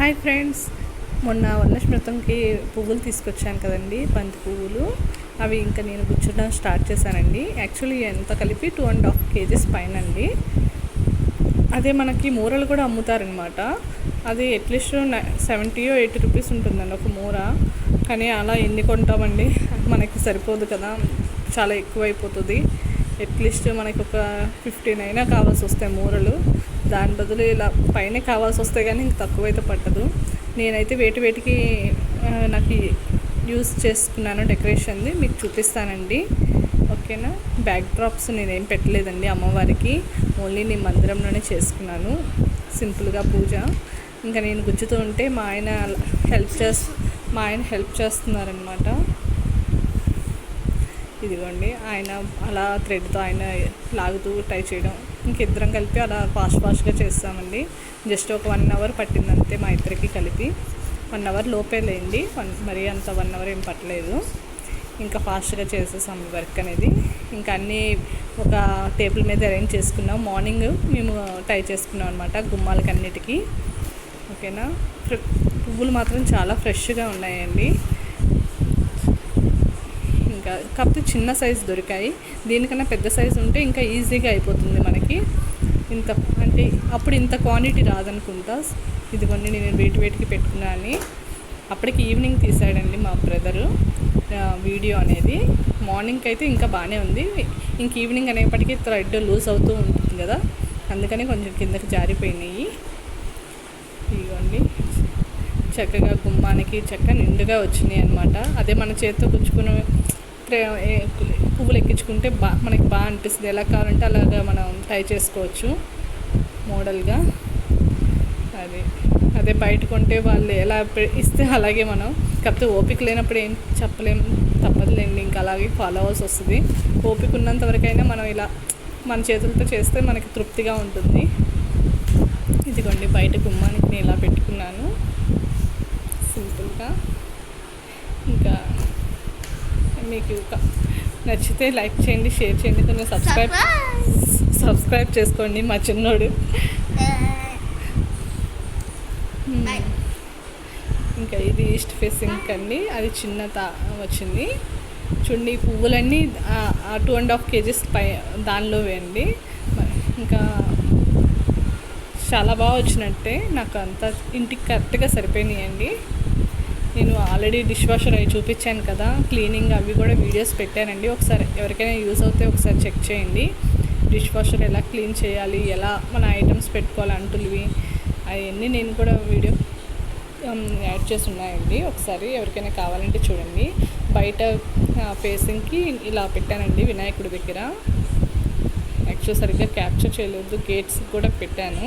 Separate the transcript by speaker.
Speaker 1: Hi friends. మొన్న వర్ణస్మృతంకి పువ్వులు తీసుకొచ్చాను కదండి బంతి పువ్వులు. అవి ఇంకా నేను గుచ్చడం స్టార్ట్ చేశానండి. యాక్చువల్లీ ఎంత కలిపి టూ అండ్ హాఫ్ కేజీస్ పైన అండి అదే మనకి మూరలు కూడా అమ్ముతారనమాట. అది అట్లీస్ట్ సెవెంటీయో ఎయిటీ రూపీస్ ఉంటుందండి ఒక మూర. కానీ అలా ఎన్ని కొంటామండి? మనకి సరిపోదు కదా. చాలా ఎక్కువ అయిపోతుంది అట్లీస్ట్ మనకి ఒక ఫిఫ్టీన్ అయినా కావాల్సి వస్తాయి మూరలు. దాని బదులు ఇలా పైన కావాల్సి వస్తే కానీ ఇంక తక్కువైతే పట్టదు. నేనైతే వేటి వేటికి నాకు యూస్ చేసుకున్నాను డెకరేషన్ది. మీకు చూపిస్తానండి. ఓకేనా? బ్యాక్ డ్రాప్స్ నేనేం పెట్టలేదండి అమ్మవారికి. ఓన్లీ నేను మందిరంలోనే చేసుకున్నాను. సింపుల్గా పూజ. ఇంకా నేను గుచ్చుతూ ఉంటే మా ఆయన హెల్ప్ చేస్ మా ఆయన హెల్ప్ చేస్తున్నారనమాట ఇదిగోండి. ఆయన అలా థ్రెడ్తో ఆయన లాగుతూ ట్రై చేయడం ఇంకిద్దరం కలిపి అలా ఫాస్ట్ ఫాస్ట్గా చేస్తామండి. జస్ట్ ఒక వన్ అవర్ పట్టింది అంతే మా ఇద్దరికి కలిపి. వన్ అవర్ లోపే లేండి. వన్ మరీ అంత వన్ అవర్ ఏం పట్టలేదు. ఇంకా ఫాస్ట్గా చేసేసాం వర్క్ అనేది. ఇంకా అన్నీ ఒక టేబుల్ మీద అరేంజ్ చేసుకున్నాం. మార్నింగ్ మేము టై చేసుకున్నాం అనమాట గుమ్మాలకన్నిటికీ. ఓకేనా పువ్వులు మాత్రం చాలా ఫ్రెష్గా ఉన్నాయండి. కాకపోతే చిన్న సైజు దొరికాయి. దీనికన్నా పెద్ద సైజు ఉంటే ఇంకా ఈజీగా అయిపోతుంది మనకి. ఇంత అంటే అప్పుడు ఇంత క్వాంటిటీ రాదనుకుంటా. ఇదిగోండి నేను వేటి వేటికి పెట్టుకున్నాను అప్పటికి ఈవినింగ్ తీసాడండి మా బ్రదరు వీడియో అనేది. మార్నింగ్కి అయితే ఇంకా బాగానే ఉంది. ఇంక ఈవినింగ్ అనేప్పటికీ థ్రెడ్ లూజ్ అవుతూ ఉంటుంది కదా. అందుకని కొంచెం కిందకి జారిపోయినాయి. ఇదిగోండి. చక్కగా గుమ్మానికి చక్క నిండుగా వచ్చినాయి అనమాట అదే మన చేతితో గుచ్చుకుని పువ్వులు ఎక్కించుకుంటే బా మనకి బాగా అనిపిస్తుంది. ఎలా కావాలంటే అలాగా మనం ట్రై చేసుకోవచ్చు మోడల్గా. అది అదే బయట కొంటే వాళ్ళు ఎలా ఇస్తే అలాగే మనం కాకపోతే ఓపిక లేనప్పుడు ఏం చెప్పలేం తప్పదులేండి. ఇంకా అలాగే ఫాలో అవ్వాల్సి వస్తుంది. ఓపిక ఉన్నంత వరకైనా మనం ఇలా మన చేతులతో చేస్తే మనకి తృప్తిగా ఉంటుంది. ఇదిగోండి బయట గుమ్మానికి నేను ఇలా పెట్టుకున్నాను సింపుల్గా ఇంకా నచ్చితే లైక్ చేయండి షేర్ చేయండి కొంచెం సబ్స్క్రైబ్ సబ్స్క్రైబ్ చేసుకోండి మా చిన్నోడు. Hmm. ఇంకా ఇది ఈస్ట్ ఫేసింగ్ అండి అది చిన్న తా వచ్చింది. చూడండి పువ్వులన్నీ టూ అండ్ హాఫ్ కేజీస్ పై దానిలో వేయండి. ఇంకా చాలా బాగా వచ్చినట్టే నాకు అంతా ఇంటికి కరెక్ట్గా సరిపోయినాయండి. నేను ఆల్రెడీ డిష్ వాషర్ అవి చూపించాను కదా. క్లీనింగ్ అవి కూడా వీడియోస్ పెట్టానండి. ఒకసారి ఎవరికైనా యూజ్ అవుతే ఒకసారి చెక్ చేయండి. డిష్ వాషర్ ఎలా క్లీన్ చేయాలి ఎలా మన ఐటమ్స్ పెట్టుకోవాలి అంటులువి అవన్నీ నేను కూడా వీడియో యాడ్ చేసి ఉన్నాయండి. ఒకసారి ఎవరికైనా కావాలంటే చూడండి. బయట ఫేసింగ్కి ఇలా పెట్టానండి వినాయకుడి దగ్గర. యాక్చువల్ సరిగ్గా క్యాప్చర్ చేయలేదు. గేట్స్ కూడా పెట్టాను.